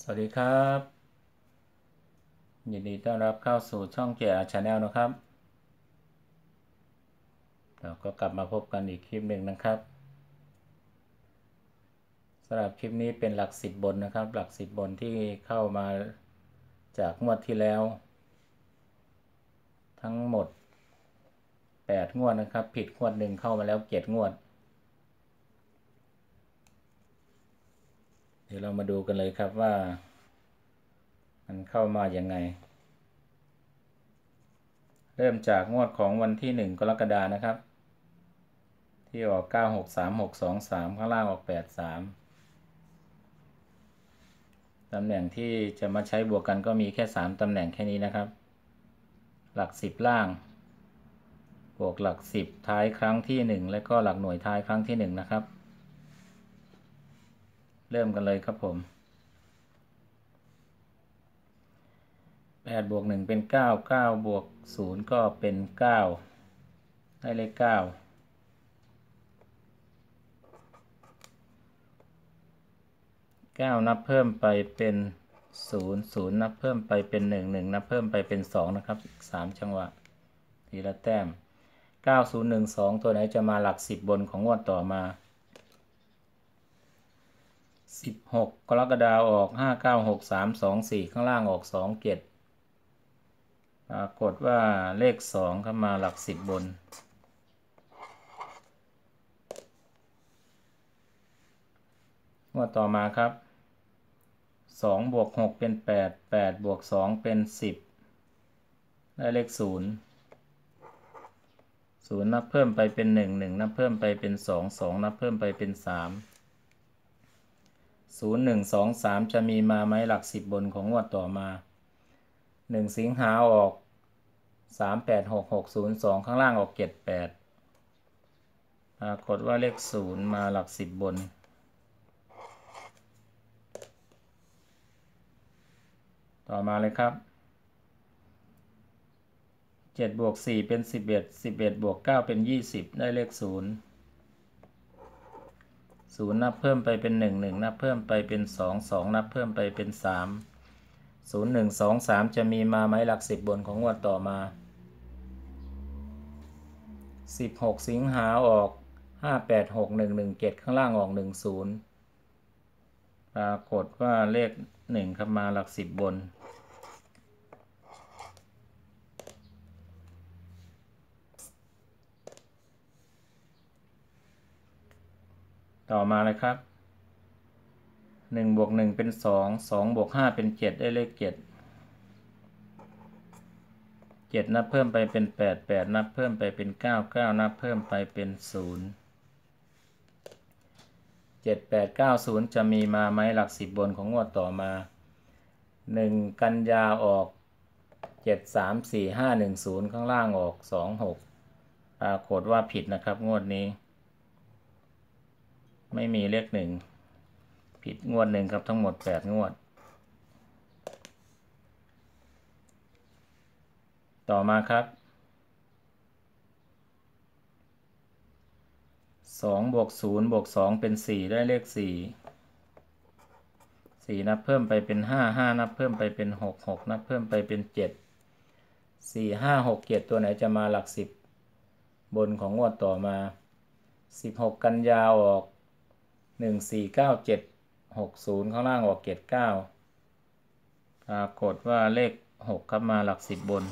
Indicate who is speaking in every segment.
Speaker 1: สวัสดีครับ ยินดีต้อนรับเข้าสู่ช่องเกียร์ชาแนลนะครับ เราก็กลับมาพบกันอีกคลิปหนึ่งนะครับสำหรับคลิปนี้เป็นหลักสิบบนนะครับ หลักสิบบนที่เข้ามาจากงวดที่แล้ว ทั้งหมดแปดงวดนะครับ ผิดงวดหนึ่งเข้ามาแล้วเจ็ดงวด ดี๋ยวเรามาดูกันเลยครับว่า มันเข้ามาอย่างไง เริ่มจากงวดของวันที่หนึ่งกรกฎานะครับ ที่ออกเก้าหกสามหกสองสามข้างล่างออกแปดสามตำแหน่งที่จะมาใช้บวกกันก็มีแค่สามตำแหน่งแค่นี้นะครับ หลักสิบล่าง บวกหลักสิบท้ายครั้งที่หนึ่งและก็หลักหน่วยท้ายครั้งที่หนึ่งนะครับ เริ่มกันเลยครับผมแปดบวกหนึ่งเป็นเก้าเก้าบวกศูนย์ก็เป็นเก้าได้เลขเก้าเก้านับเพิ่มไปเป็นศูนย์ศูนย์นับเพิ่มไปเป็นหนึ่งหนึ่งนับเพิ่มไปเป็นสองนะครับสามจังหวะ ทีละแต้มเก้าศูนย์หนึ่งสองตัวไหนจะมาหลักสิบบนของงวดต่อมา สิบหกกรกฎาออกห้าเก้าหกสามสองสี่ข้างล่างออกสองเจ็ดปรากฏว่าเลขสองเข้ามาหลักสิบบนงวดต่อมาครับสองบวกหกเป็นแปดแปดบวกสองเป็นสิบได้เลขศูนย์ศูนย์นับเพิ่มไปเป็นหนึ่งหนึ่งนับเพิ่มไปเป็นสองสองนับเพิ่มไปเป็นสาม ศูนย์หนึ่งสองสามจะมีมาไหมหลักสิบบนของงวดต่อมาหนึ่งสิงหาออกสามแปดหกหกศูนย์สองข้างล่างออกเจ็ดแปดปรากฏว่าเลขศูนย์มาหลักสิบบนต่อมาเลยครับเจ็ดบวกสี่เป็นสิบเอ็ดสิบเอ็ดบวกเก้าเป็นยี่สิบได้เลขศูนย์ ศูนย์นับเพิ่มไปเป็นหนึ่งหนึ่งนับเพิ่มไปเป็นสองสองนับเพิ่มไปเป็นสามศูนย์หนึ่งสองสามจะมีมาไหมหลักสิบบนของงวดต่อมาสิบหกสิงหาออกห้าแปดหกหนึ่งหนึ่งเจ็ดข้างล่างออกหนึ่งศูนย์ปรากฏว่าเลขหนึ่งครับมาหลักสิบบน ต่อมาเลยครับหนึ่งบวกหนึ่งเป็นสองสองบวกห้าเป็นเจ็ดได้เลขเจ็ดเจ็ดนับเพิ่มไปเป็นแปดแปดนับเพิ่มไปเป็นเก้าเก้านับเพิ่มไปเป็นศูนย์เจ็ดแปดเก้าศูนย์จะมีมาไหมหลักสิบบนของงวดต่อมาหนึ่งกันยาออกเจ็ดสามสี่ห้าหนึ่งศูนย์ข้างล่างออกสองหกปรากฏว่าผิดนะครับงวดนี้ ไม่มีเลขหนึ่ง ผิดงวดหนึ่งครับทั้งหมดแปดงวด ต่อมาครับสองบวกศูนย์บวกสองเป็นสี่ได้เลขสี่สี่นับเพิ่มไปเป็นห้าห้านับเพิ่มไปเป็นหกหกนับเพิ่มไปเป็นเจ็ดสี่ห้าหกเจ็ดตัวไหนจะมาหลักสิบบนของงวดต่อมาสิบหกกันยาออก หนึ่งสี่เก้าเจ็ดหกศูนย์ข้างล่างออกเจ็ดเก้าปรากฏว่าเลขหกครับมาหลักสิบบน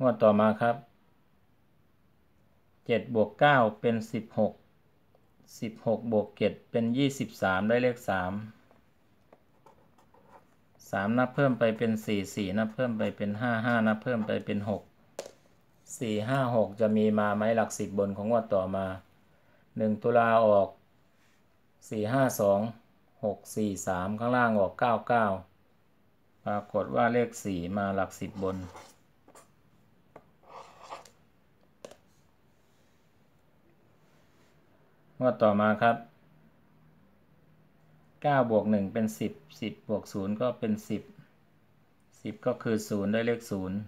Speaker 1: งวดต่อมาครับเจ็ดบวกเก้าเป็นสิบหกสิบหกบวกเจ็ดเป็นยี่สิบสามได้เลขสามสามนับเพิ่มไปเป็นสี่สี่นับเพิ่มไปเป็นห้าห้านับเพิ่มไปเป็นหก สี่ห้าหกจะมีมาไหมหลักสิบบนของงวดต่อมาหนึ่งตุลาออกสี่ห้าสองหกสี่สามข้างล่างออกเก้าเก้าปรากฏว่าเลขสี่มาหลักสิบบนงวดต่อมาครับเก้าบวกหนึ่งเป็นสิบสิบบวกศูนย์ก็เป็นสิบสิบก็คือศูนย์ได้เลขศูนย์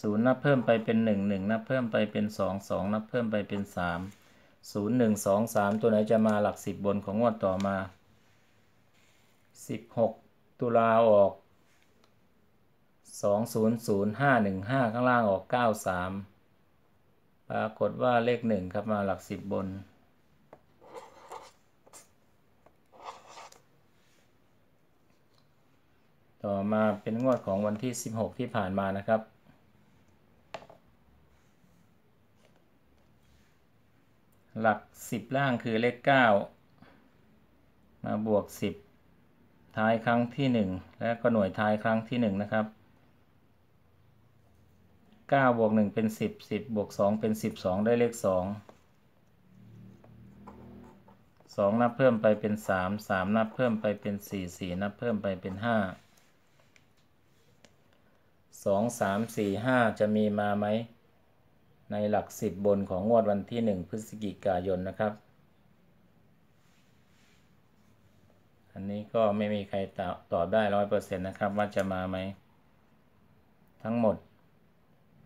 Speaker 1: ศูนย์นับเพิ่มไปเป็นหนึ่งหนึ่งนับเพิ่มไปเป็นสองสองนับเพิ่มไปเป็นสามศูนย์หนึ่งสองสามตัวไหนจะมาหลักสิบบนของงวดต่อมาสิบหกตุลาออกสองศูนย์ศูนย์ห้าหนึ่งห้าข้างล่างออกเก้าสามปรากฏว่าเลขหนึ่งครับมาหลักสิบบนต่อมาเป็นงวดของวันที่ 16 ที่ผ่านมานะครับ หลัก 10 ล่างคือเลข 9 มาบวก 10 ท้ายครั้งที่ 1 และก็หน่วยท้ายครั้งที่ 1 นะครับ 9 บวก 1 เป็น 10 10 บวก 2 เป็น 12 ได้เลข 2 2 นับเพิ่มไปเป็น 3 3 นับเพิ่มไปเป็น 4 4 นับเพิ่มไปเป็น5สองสามสี่ห้าจะมีมาไหม ในหลักสิบบนของงวดวันที่หนึ่งพฤศจิกายนนะครับ อันนี้ก็ไม่มีใครตอบได้ร้อยเปอร์เซ็นต์นะครับ ว่าจะมาไหม ทั้งหมด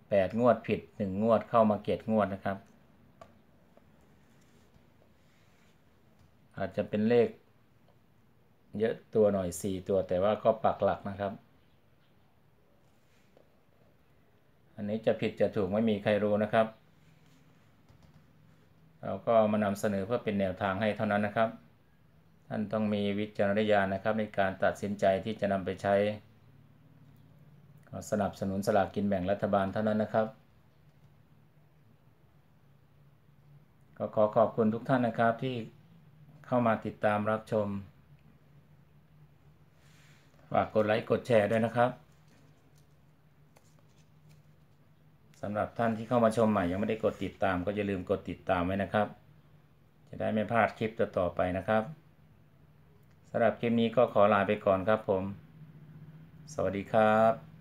Speaker 1: แปดงวดผิดหนึ่งงวดเข้ามาเกตงวดนะครับ อาจจะเป็นเลขเยอะตัวหน่อยสี่ตัวแต่ว่าก็ปักหลักนะครับ อันนี้จะผิดจะถูกไม่มีใครรู้นะครับ เราก็มานำเสนอเพื่อเป็นแนวทางให้เท่านั้นนะครับ ท่านต้องมีวิจารณญาณนะครับ ในการตัดสินใจที่จะนำไปใช้สนับสนุนสลากกินแบ่งรัฐบาลเท่านั้นนะครับก็ขอขอบคุณทุกท่านนะครับที่เข้ามาติดตามรับชม ฝากกดไลค์กดแชร์ด้วยนะครับ สำหรับท่านที่เข้ามาชมใหม่ยังไม่ได้กดติดตาม ก็อย่าลืมกดติดตามไว้นะครับ จะได้ไม่พลาดคลิปต่อๆไปนะครับสำหรับคลิปนี้ก็ขอลาไปก่อนครับผม สวัสดีครับ